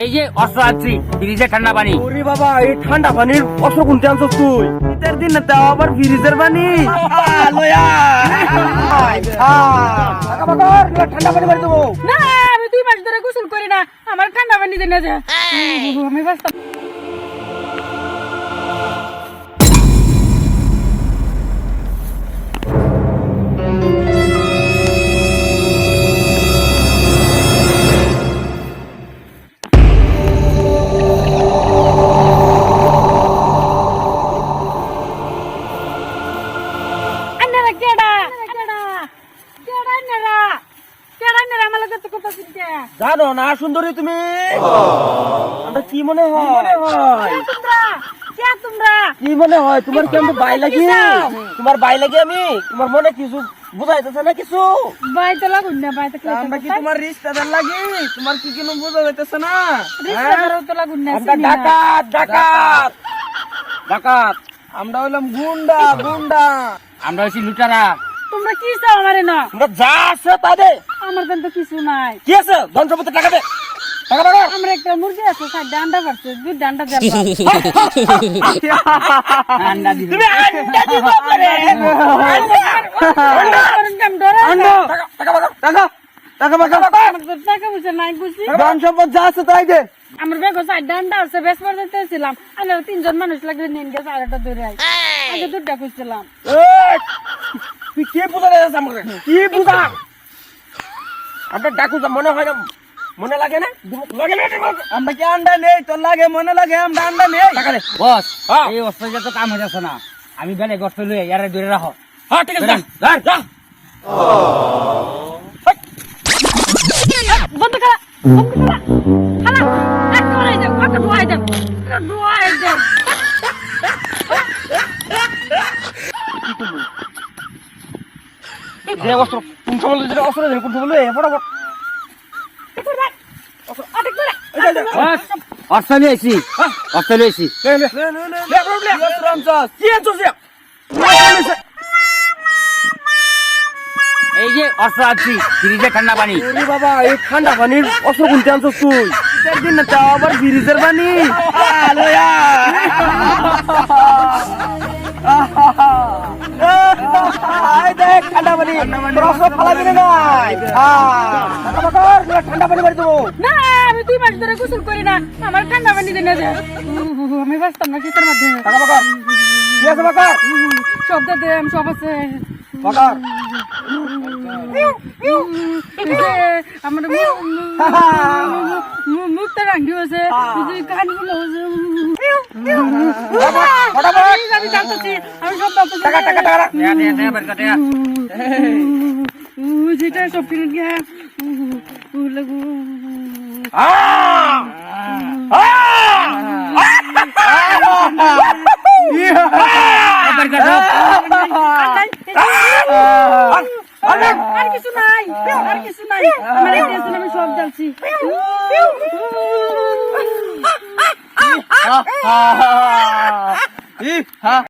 এই যে অস্ত্র আনছি ফ্রিজে ঠান্ডা পানি। ওরে বাবা এই ঠান্ডা পানির অস্ত্র কোন আনছস তুই? শীতের দিন না তাও আবার ফ্রিজের পানি। লয়া ঠান্ডা পানি মারি দেবো না আমি দুই মাস ধরে গোসল করি না। আমার ঠান্ডা পানি দেন না আমি বাঁচতাম আপনারা আমার লাগে কথা জানো না সুন্দরী তুমি? আমরা কি মনে হয়? মনে হয়? তোমরা? কে তোমরা? কি মনে হয়? তোমার কি আমি বাই লাগি? তোমার? বাই লাগি আমি? তোমার মনে কিছু না কিছু? বাই তো লাগুন না বাই তো আমরা কি তোমার রিস্তাদার লাগি? তোমার কি না? হ্যাঁ? তো লাগুন না আমরা ডাকাত ডাকাত। ডাকাত। আমরা হইলাম গুন্ডা গুন্ডা। আমরা হইছি লুটারা। তোমরা কি চাও আমারে না আমরা যা আছে তা দে। আমার তো কিছু নাই। কি আছে? ধন সম্পত্তি টাকা দে টাকা টাকা আমরা একটা মুরগি আছে পারছে দুই ডান্ডা যাবে ঠান্ডা দিবে। তুমি আন্ডা দিব করে কাম টাকা টাকা টাকা। টাকা টাকা আমার টাকা পয়সা নাই বুঝি ধন সম্পদ যা আছে তাই দে। আমার বেগো সাইড ডান্ডা আছে বেশ পর্যন্তছিলাম আমরা তিনজন মানুষ লাগলে নিন গেছে আরেকটা দূরে আগে দুধটা খুঁজছিলাম। তুই কি যাচ্ছে আমাকে? কি আমরা ডাকু মনে হয় না মনে লাগে না? লাগে না আমরা কি আন্ডা নেই? তোর লাগে মনে লাগে আমরা আন্ডা নেই? বস। এই অস্ত্র যত কাম হয়ে যাচ্ছে না আমি বেলে গস্ত লুয়ে ইয়ারে দূরে রাখো। হ্যাঁ ঠিক আছে যা। বন্ধ করা বন্ধ করা হালা এক করে দেব দেব দেব। যে অস্ত্র কোন সময় যে অস্ত্র দে কোন সময় ফটাফট আটেক করে বস অস্ত্র নিয়ে আইছি। অস্ত্র নিয়ে আইছি। লে লে লে লে লে। লে অস্ত্র আনছস কি আনছস এই যে অস্ত্র আনছি ফ্রিজে ঠান্ডা পানি। বাবা এই ঠান্ডা পানির অস্ত্র কোনতে আনছস তুই? দিন না তাও আবার ফ্রিজের পানি? লয়া দেখ ঠান্ডা পানি তোর ফালা দিলে নাই ঠান্ডা পানি মারি দেবো না আমি দুই মাস ধরে গোসল করি না আমার ঠান্ডা পানি দেন না আমি বাঁচতাম না শীতের মাধ্যমে কি আছে বাকার সব দে দেম সব আছে বাকার আমার মু- মু- মুখটা রাঙ্গি হয়েছে কানগুলো হয়েছে আমি আমি সব জানতেছি টাকা টাকা টাকা দেয়া, দেয়া, দেয়া, বের কর, দেয়া। উহ, যেটা সব কিনে গিয়ে লাগু বের কর, সব। আর কিছু নাই আর কিছু নাই আমার একটা আছে, আমি সব জানছি ই হ্যাঁ